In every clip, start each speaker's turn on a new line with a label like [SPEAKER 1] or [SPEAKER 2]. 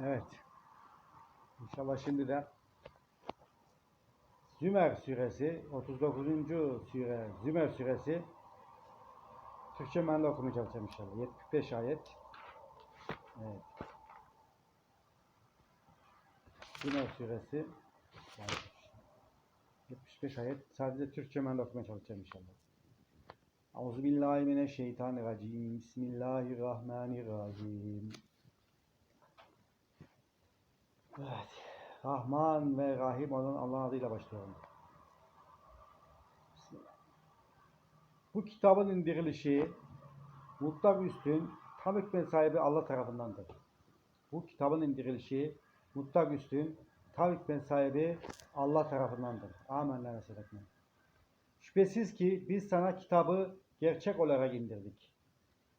[SPEAKER 1] Evet. İnşallah şimdi de Zümer suresi 39. sure Zümer suresi Türkçe ben de okumaya inşallah. 75 ayet. Evet. Zümer suresi yani 75 ayet. Sadece Türkçe ben de okumaya çalışacağım inşallah. Euzubillahimineşşeytanirracim. Bismillahirrahmanirrahim. Evet. Rahman ve Rahim olan Allah'ın adıyla başlıyorum. Bu kitabın indirilişi mutlak üstün tam hükmet sahibi Allah tarafındandır. Bu kitabın indirilişi mutlak üstün tam hükmet sahibi Allah tarafındandır. Amenna ve sedekna. Şüphesiz ki biz sana kitabı gerçek olarak indirdik.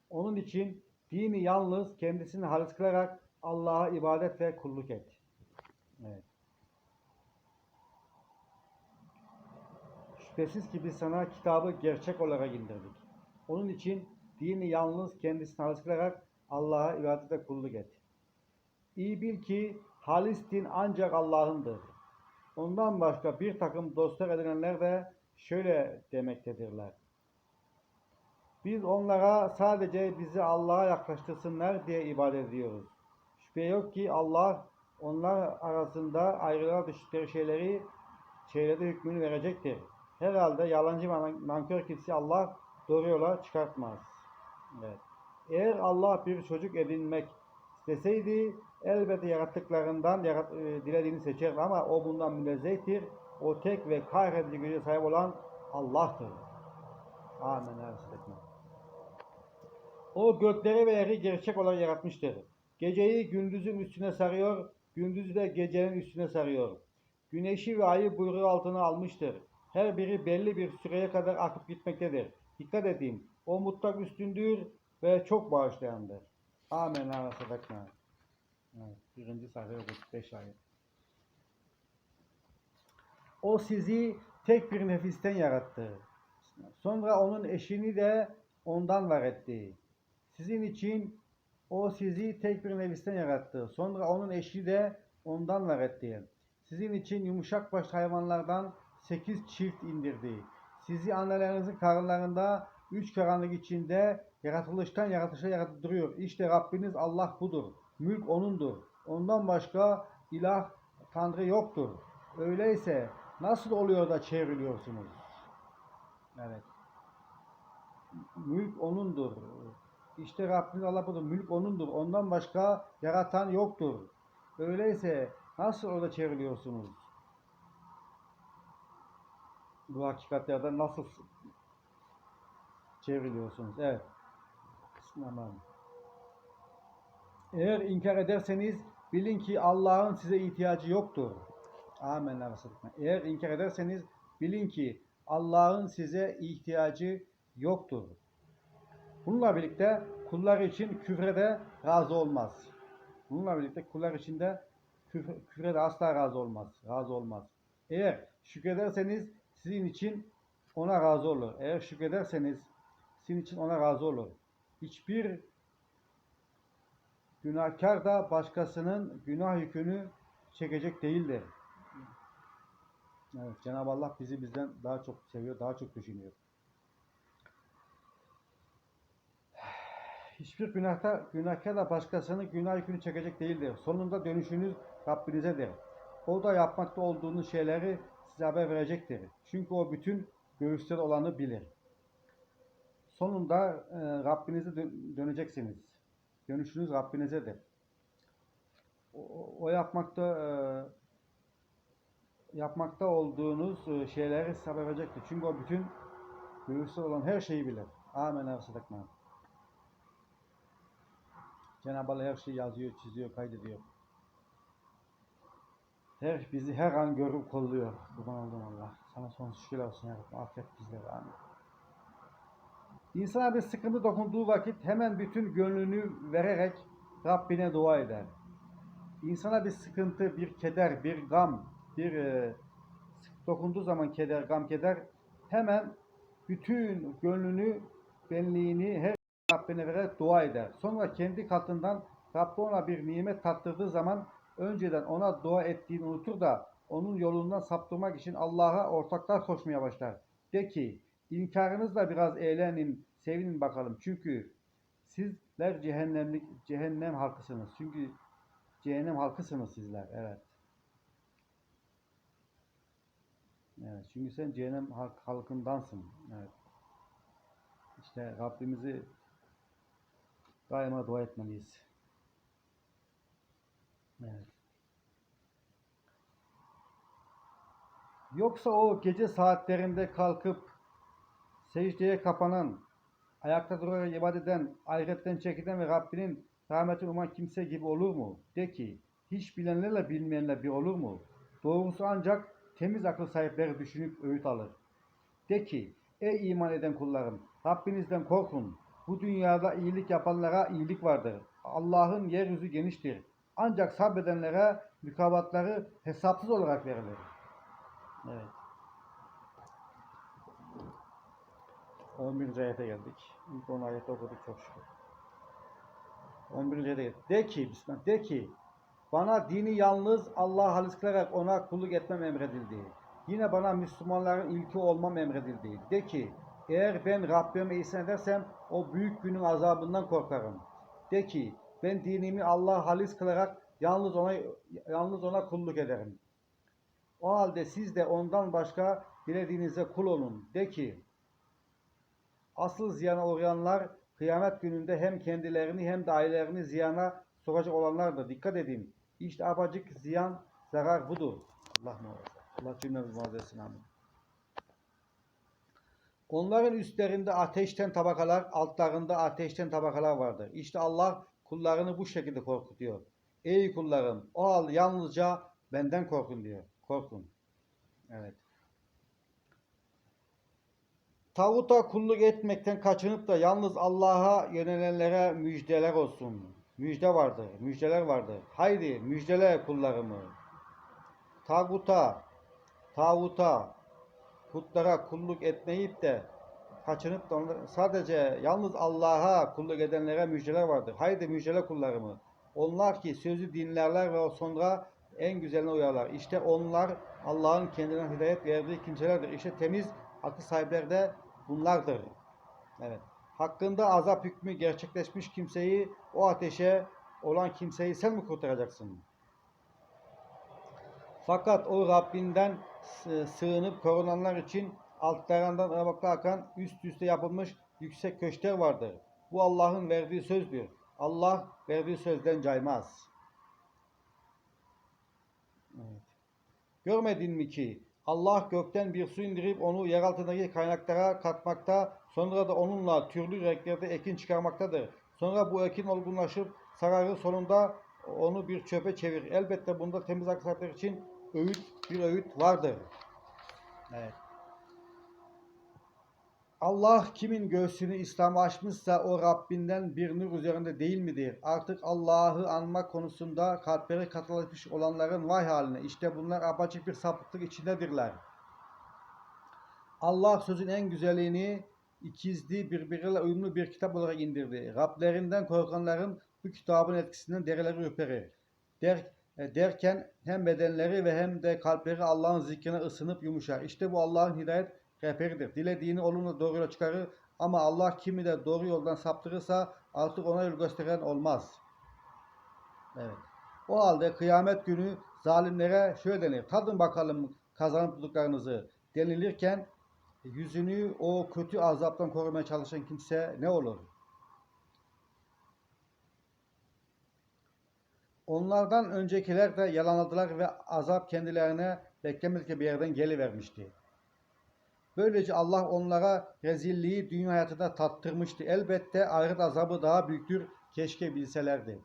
[SPEAKER 1] Onun için dini yalnız kendisini halis kılarak Allah'a ibadet ve kulluk et. Evet. Şüphesiz ki biz sana kitabı gerçek olarak indirdik. Onun için dini yalnız kendisine halis kılarak Allah'a ibadet ve kulluk et. İyi bil ki halis din ancak Allah'ındır. Ondan başka bir takım dostlar edinenler de şöyle demektedirler. Biz onlara sadece bizi Allah'a yaklaştırsınlar diye ibadet ediyoruz. Şüphe yok ki Allah onlar arasında ayrılığa düştükleri şeyleri şeylerde hükmünü verecektir. Herhalde yalancı nankör kimse Allah doğru yola çıkartmaz. Evet. Eğer Allah bir çocuk edinmek isteseydi elbette yarattıklarından yarat, e, dilediğini seçer ama o bundan münezzehtir. O tek ve kahredici güce sahip olan Allah'tır. Amin. O gökleri ve yeri gerçek olarak yaratmıştır. Geceyi gündüzün üstüne sarıyor, gündüzü de gecenin üstüne sarıyor. Güneşi ve ayı buyruğu altına almıştır. Her biri belli bir süreye kadar akıp gitmektedir. Dikkat edin, o mutlak üstündür ve çok bağışlayandır. Amin. Amin. Evet, birinci sayfa 35 ayet. O sizi tek bir nefisten yarattı. Sonra onun eşini de ondan var etti. Sizin için o sizi tek bir nefisten yarattı. Sonra onun eşi de ondan var etti. Sizin için yumuşak baş hayvanlardan sekiz çift indirdi. Sizi annelerinizin karınlarında üç karanlık içinde yaratılıştan yaratışa yarattırıyor. İşte Rabbiniz Allah budur. Mülk O'nundur. Ondan başka ilah, tanrı yoktur. Öyleyse nasıl oluyor da çevriliyorsunuz? Evet. Mülk O'nundur. İşte Rabbiniz Allah. Mülk O'nundur. Ondan başka yaratan yoktur. Öyleyse nasıl orada çevriliyorsunuz? Bu hakikatlerden nasıl çevriliyorsunuz? Evet. Bismillahirrahmanirrahim. Eğer inkar ederseniz bilin ki Allah'ın size ihtiyacı yoktur. Amenna. Eğer inkar ederseniz bilin ki Allah'ın size ihtiyacı yoktur. Bununla birlikte kullar için küfre de razı olmaz. Bununla birlikte kullar için de küfre, küfre de asla razı olmaz. Razı olmaz. Eğer şükrederseniz sizin için ona razı olur. Eğer şükrederseniz sizin için ona razı olur. Hiçbir günahkar da başkasının günah yükünü çekecek değildir. Evet, Cenab-ı Allah bizi bizden daha çok seviyor, daha çok düşünüyor. Hiçbir günahta, günahkar da başkasının günah yükünü çekecek değildir. Sonunda dönüşünüz Rabbinizedir. O da yapmakta olduğunuz şeyleri size haber verecektir. Çünkü o bütün göğüsler olanı bilir. Sonunda e, Rabbinize dö- döneceksiniz. Dönüşünüz Rabbinizedir. O, o yapmakta e, yapmakta olduğunuz e, şeyleri size haber verecektir. Çünkü o bütün göğüsler olan her şeyi bilir. Amin. Arsadıkman. Cenab-ı Allah her şeyi yazıyor, çiziyor, kaydediyor. Her, bizi her an görüp kolluyor. Kurban oldum Allah. Sana sonsuz şükürler olsun ya Rabbi. Affet bizleri. Amin. İnsana bir sıkıntı dokunduğu vakit hemen bütün gönlünü vererek Rabbine dua eder. İnsana bir sıkıntı, bir keder, bir gam, bir e, dokunduğu zaman keder, gam, keder hemen bütün gönlünü, benliğini her Rabbine vererek dua eder. Sonra kendi katından Rabbi ona bir nimet tattırdığı zaman önceden ona dua ettiğini unutur da onun yolundan saptırmak için Allah'a ortaklar koşmaya başlar. De ki, inkarınızla biraz eğlenin, sevinin bakalım. Çünkü sizler cehennemlik, cehennem halkısınız. Çünkü cehennem halkısınız sizler. Evet. Evet. Çünkü sen cehennem halk, halkındansın. Evet. İşte Rabbimizi daima dua etmeliyiz. Evet. Yoksa o gece saatlerinde kalkıp secdeye kapanan, ayakta durarak ibadet eden, ahiretten çekilen ve Rabbinin rahmetini uman kimse gibi olur mu? De ki, hiç bilenlerle bilmeyenler bir olur mu? Doğrusu ancak temiz akıl sahipleri düşünüp öğüt alır. De ki, ey iman eden kullarım, Rabbinizden korkun. Bu dünyada iyilik yapanlara iyilik vardır. Allah'ın yeryüzü geniştir. Ancak sabredenlere mükafatları hesapsız olarak verilir. Evet. 11. ayete geldik. İlk 10 ayeti okuduk çok şükür. 11. ayete geldik. De ki, Bismillah, de ki, bana dini yalnız Allah'a halis kılarak ona kulluk etmem emredildi. Yine bana Müslümanların ilki olmam emredildi. De ki, eğer ben Rabbime isyan edersem o büyük günün azabından korkarım. De ki, ben dinimi Allah'a halis kılarak yalnız ona yalnız ona kulluk ederim. O halde siz de ondan başka dilediğinize kul olun. De ki, asıl ziyana uğrayanlar kıyamet gününde hem kendilerini hem de ailelerini ziyana sokacak olanlardır. Dikkat edin. İşte apacık ziyan, zarar budur. Allah muhafaza. Allah cümlemizi muhafaza etsin. Amin. Onların üstlerinde ateşten tabakalar, altlarında ateşten tabakalar vardır. İşte Allah kullarını bu şekilde korkutuyor. Ey kullarım, o hal yalnızca benden korkun diyor. Korkun. Evet. Tağuta kulluk etmekten kaçınıp da yalnız Allah'a yönelenlere müjdeler olsun. Müjde vardır, müjdeler vardır. Haydi müjdele kullarımı. Tağuta, tağuta, putlara kulluk etmeyip de kaçınıp da onlara, sadece yalnız Allah'a kulluk edenlere müjdeler vardır. Haydi müjdele kullarımı. Onlar ki sözü dinlerler ve sonra en güzeline uyarlar. İşte onlar Allah'ın kendilerine hidayet verdiği kimselerdir. İşte temiz akıl sahipleri de bunlardır. Evet. Hakkında azap hükmü gerçekleşmiş kimseyi o ateşe olan kimseyi sen mi kurtaracaksın? Fakat o Rabbinden sığınıp korunanlar için altlarından ırmaklar akan üst üste yapılmış yüksek köşkler vardır. Bu Allah'ın verdiği sözdür. Allah verdiği sözden caymaz. Evet. Görmedin mi ki Allah gökten bir su indirip onu yer altındaki kaynaklara katmakta, sonra da onunla türlü renklerde ekin çıkarmaktadır. Sonra bu ekin olgunlaşıp sararır sonunda onu bir çöpe çevirir. Elbette bunda temiz akıllar için öğüt bir öğüt vardır. Evet. Allah kimin göğsünü İslam'a açmışsa o Rabbinden bir nur üzerinde değil midir? Artık Allah'ı anmak konusunda kalpleri katılaşmış olanların vay haline. İşte bunlar apaçık bir sapıklık içindedirler. Allah sözün en güzelliğini ikizli birbiriyle uyumlu bir kitap olarak indirdi. Rablerinden korkanların bu kitabın etkisinden derileri ürperir. Der, derken hem bedenleri ve hem de kalpleri Allah'ın zikrine ısınıp yumuşar. İşte bu Allah'ın hidayet rehberidir. Dilediğini olumlu doğru yola çıkarır ama Allah kimi de doğru yoldan saptırırsa artık ona yol gösteren olmaz. Evet. O halde kıyamet günü zalimlere şöyle denir. Tadın bakalım kazanıp bulduklarınızı denilirken yüzünü o kötü azaptan korumaya çalışan kimse ne olur? Onlardan öncekiler de yalanladılar ve azap kendilerine beklemedikleri bir yerden gelivermişti. Böylece Allah onlara rezilliği dünya hayatında tattırmıştı. Elbette ahiret azabı daha büyüktür. Keşke bilselerdi.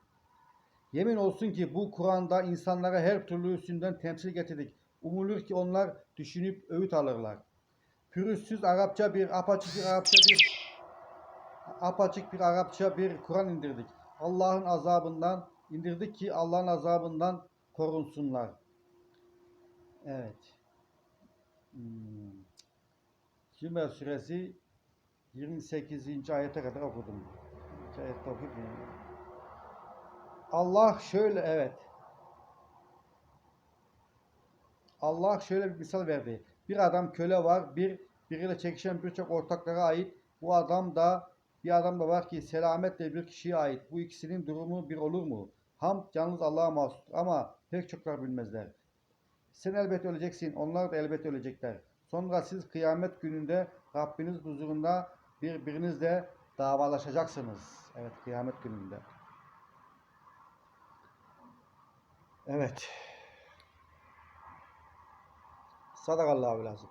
[SPEAKER 1] Yemin olsun ki bu Kur'an'da insanlara her türlü üstünden temsil getirdik. Umulur ki onlar düşünüp öğüt alırlar. Pürüzsüz Arapça bir, apaçık bir Arapça bir, apaçık bir Arapça bir Kur'an indirdik. Allah'ın azabından indirdik ki Allah'ın azabından korunsunlar. Evet. Hmm. Zümer suresi 28. ayete kadar okudum. Ayette mı? Allah şöyle evet. Allah şöyle bir misal verdi. Bir adam köle var, bir biriyle çekişen birçok ortaklara ait. Bu adam da bir adam da var ki selametle bir kişiye ait. Bu ikisinin durumu bir olur mu? Hamd yalnız Allah'a mahsustur ama pek çoklar bilmezler. Sen elbet öleceksin, onlar da elbet ölecekler. Sonra siz kıyamet gününde Rabbiniz huzurunda birbirinizle davalaşacaksınız. Evet, kıyamet gününde. Evet. Sadakallahu lazım.